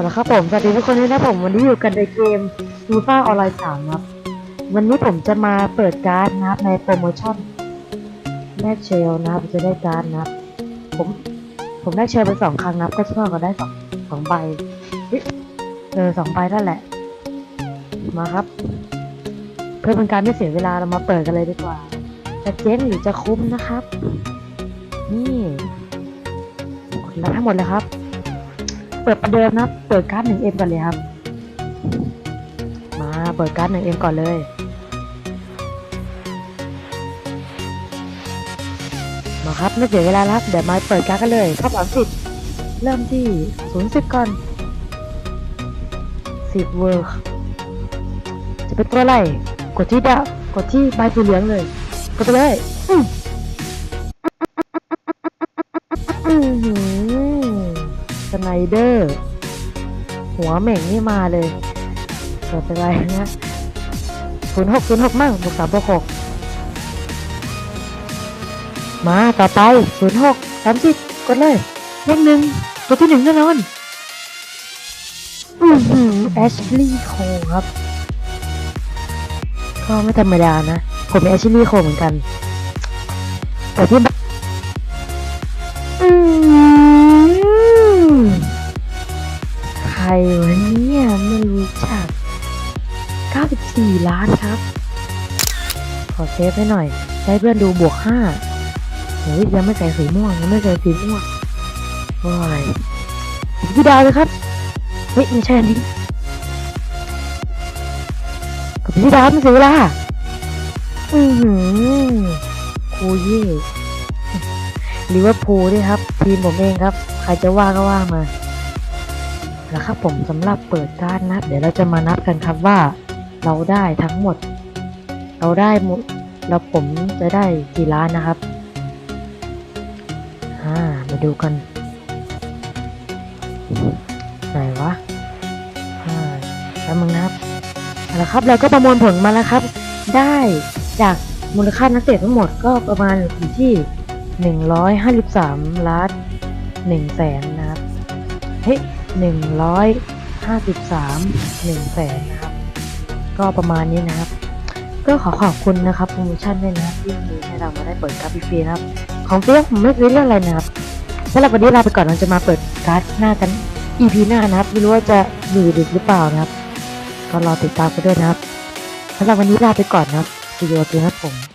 เอาละครับผม สวัสดีทุกคนด้วยนะผมวันนี้อยู่กันในเกมซูฟ่าออนไลน์สามครับ วันนี้ผมจะมาเปิดการ์ดนะครับในโปรโมชั่นแลกเชลนะครับจะได้การ์ดนะครับ ผมผมได้เชลไปสองครั้งนะครับ ก็เท่ากับได้สองสองใบเออสองใบนั่นแหละ มาครับ เพื่อเป็นการไม่เสียเวลาเรามาเปิดกันเลยดีกว่า จะเจ๊งหรือจะคุ้มนะครับ นี่กดรับให้หมดเลยครับ เปิดประเดิมนะ เปิดการ์ดหนึ่งเอ็มก่อนเลยครับ มาเปิดการ์ดหนึ่งเอ็มก่อนเลย มาครับไม่เสียเวลาแล้วครับเดี๋ยวมาเปิดการ์ดกันเลยครับสามสิบเริ่มที่ศูนย์สิบก่อนสิบเวิร์กจะเป็นตัวอะไร กดที่ดาวกดที่ใบสีเหลืองเลย กดไปเลย สไนเดอร์ หัวเหม่งนี่มาเลยเกิดไปเลยนะศูนย์หกศูนย์หกมั่งบวกสามบวกหกมาต่อไปศูนย์หกสามสิบกดเลยเลขหนึ่งตัวที่หนึ่งแน่นอนอือหือแอชลีย์โคครับ ก็ไม่ธรรมดานะ ผมเป็นแอชลีย์โคเหมือนกันแต่ที่อืม เนี่ยไม่รู้จัก 94 ล้านครับ ขอเซฟให้หน่อย ให้เพื่อนดูบวก5โอ้ยยังไม่ใส่สีม่วงยังไม่ใส่สีม่วงโอ้ยพี่ดาวเลยครับ เฮ้ยไม่ใช่อันนี้กับพี่ดาวมันเสียเวลาอือหือโคเย่หรือว่าพูด้วยครับ ทีมผมเองครับ ใครจะว่าก็ว่ามา แล้วครับผมสำหรับเปิดการดนับเดี๋ยวเราจะมานับกันครับว่าเราได้ทั้งหมด เราได้หมดเราผมจะได้กี่ล้านนะครับอ่ามาดูกัน ไหนวะอ่าแล้วมึงนะครับเอาละครับเราก็ประมวลผลมาแล้วครับ ได้จากมูลค่านักเตะทั้งหมดก็ประมาณอยู่ที่หนึ่งร้อยห้าสิบสามล้านหนึ่งแสนนะครับ เฮ้ย หนึ่งร้อยห้าสิบสามหนึ่งแสนนะครับ ก็ประมาณนี้นะครับ ก็ขอขอบคุณนะครับโปรโมชั่นด้วยนะครับที่มีให้เรามาได้เปิดการ์ดฟรีนะครับ ของฟรีผมไม่ซื้อเรื่องอะไรนะครับสำหรับวันนี้ลาไปก่อนเราจะมาเปิดการ์ดหน้ากัน EP หน้านะครับ ไม่รู้ว่าจะอยู่ดึกหรือเปล่านะครับ ก็รอติดตามไปด้วยนะครับสำหรับวันนี้ลาไปก่อนนะครับสวัสดีครับผม